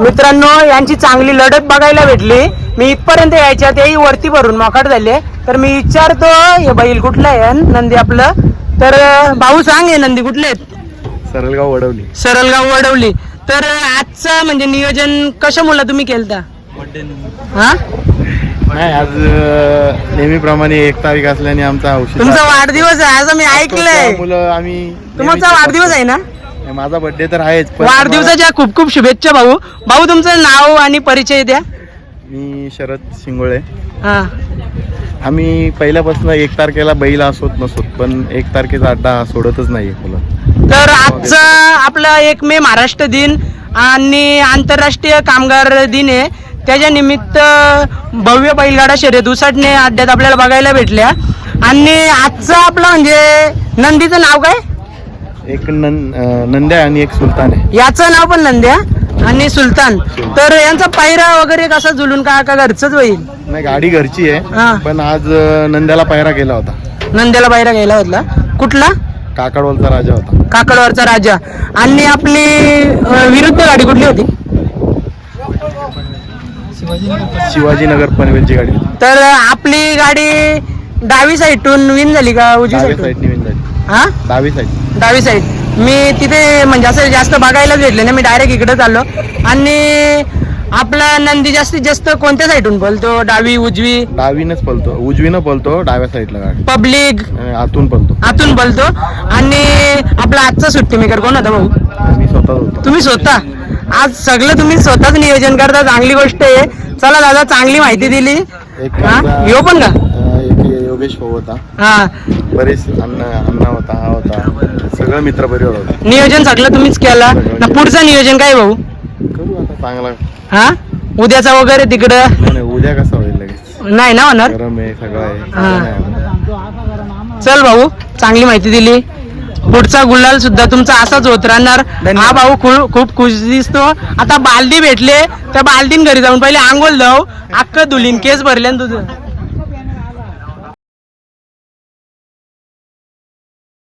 मित्रांनो यांची चांगली लढत बघायला भेटली. मी इथपर्यंत यायच्या तेही वरती भरून मोकाट झाले. तर मी विचारतो हे बैल कुठलं आहे? नंदी आपलं. तर भाऊ सांग हे नंदी कुठले आहेत? सरलगाव वडवली. सरलगाव वडवली. तर आजचं म्हणजे नियोजन कशामुळे तुम्ही केलं हा? नाही आज नेहमीप्रमाणे एक तारीख असल्याने आमचा तुमचा वाढदिवस आहे असं मी ऐकलंय. मुलं आम्ही तुमचा वाढदिवस आहे ना? माझा बर्थडे तर आहेच पण वाढदिवसाच्या खूप खूप शुभेच्छा भाऊ. भाऊ तुमचं नाव आणि परिचय द्या. मी शरद शिंगोळे. हा. आम्ही पहिल्यापासून एक तारखेला बैल असोत नसोत पण एक तारखेचा अड्डा सोडतच नाही मुलं तर आजचा आपला एक मे महाराष्ट्र दिन आणि आंतरराष्ट्रीय कामगार दिन आहे. त्याच्या निमित्त भव्य बैलगाडा शर्यत उसाटणे अड्ड्यात आपल्याला बघायला भेटल्या. आणि आजचा आपला म्हणजे नंदीचं नाव काय? एक नंद्या आणि एक सुलतान आहे. याचं नाव पण नंद्या आणि सुलतान. तर यांचा पायरा वगैरे कसा जुलून का का घरचंच होईल? नाही गाडी घरची हा. आहे पण आज अं, नंद्याला पायरा केला होता. नंद्याला पायरा घ्यायला होता. कुठला? काकडवलचा राजा होता. काकडवरचा राजा. आणि आपली अं, विरुद्ध गाडी कुठली होती? शिवाजीनगर पनवेलची गाडी तर आपली गाडी डावी साईडून विन झाली का उजवी साईड साईडनी विन झाली. हा? डावी साईड डावी साईड मी तिथे म्हणजे असं जास्त बघायलाच भेटले ना मी डायरेक्ट इकडे चाललो. आणि आपला नंदी जास्तीत जास्त कोणत्या साईडून बोलतो डावी उजवी? डावीनच पलतो उजवीनं पलतो डाव्या साईडला गाडी. पब्लिक आणि आतून पलतो आतून बोलतो आणि आपला आजचा सुट्टी मेकर कोण होता भाऊ? मी स्वतः होतो. तुम्ही स्वतः? आज सगळं तुम्ही स्वतःच नियोजन करता. चांगली गोष्ट आहे. चला दादा चांगली माहिती दिली. एक हा? यो पण का? अं, एक योगेश भाऊ होता. हा. बरेच अण्णा अण्णा होता हा होता. सगळं मित्र परिवार होता. नियोजन सगळं तुम्हीच केला. ना पुढचं नियोजन काय भाऊ? करू आता चांगला. हा? उद्याचा वगैरे तिकडं? नाही, उद्या कसा होईल लगेच? नाही ना होणार? गरम आहे सगळं आहे. हा. नाही. चल भाऊ चांगली माहिती दिली. पुढचा गुलाल सुद्धा तुमचा असाच होत राहणार. हा भाऊ खू- खूप खुश दिसतो. आता बालदी भेटले. त्या बालदीन घरी जाऊन पहिले आंघोळ जाऊ अख्खं धुलीन केस भरले तुझं